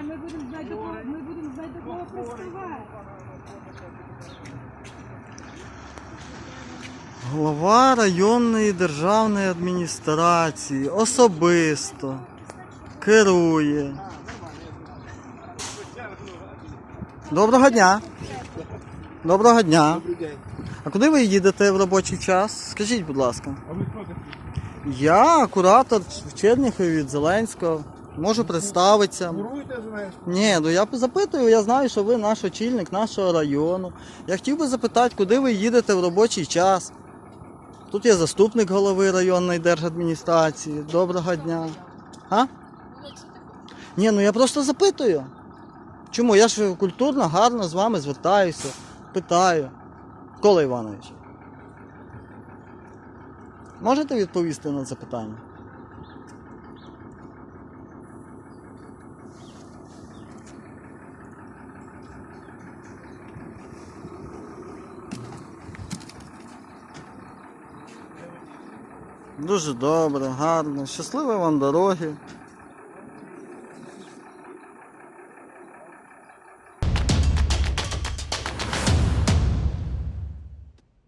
Ні, ми будемо знати до кого, ми будемо знати до. Голова районної державної адміністрації особисто керує. Доброго дня. Доброго дня. А куди ви їдете в робочий час? Скажіть, будь ласка. Я куратор в Черніхові від Зеленського. Можу представитися. Знаєш? Ні, ну я запитую, я знаю, що ви наш очільник нашого району. Я хотів би запитати, куди ви їдете в робочий час. Тут є заступник голови районної держадміністрації. Доброго дня. А? Ні, ну я просто запитую. Чому? Я ж культурно, гарно з вами звертаюся, питаю. Кола Іванович. Можете відповісти на це питання? Дуже добре, гарно. Щасливої вам дороги.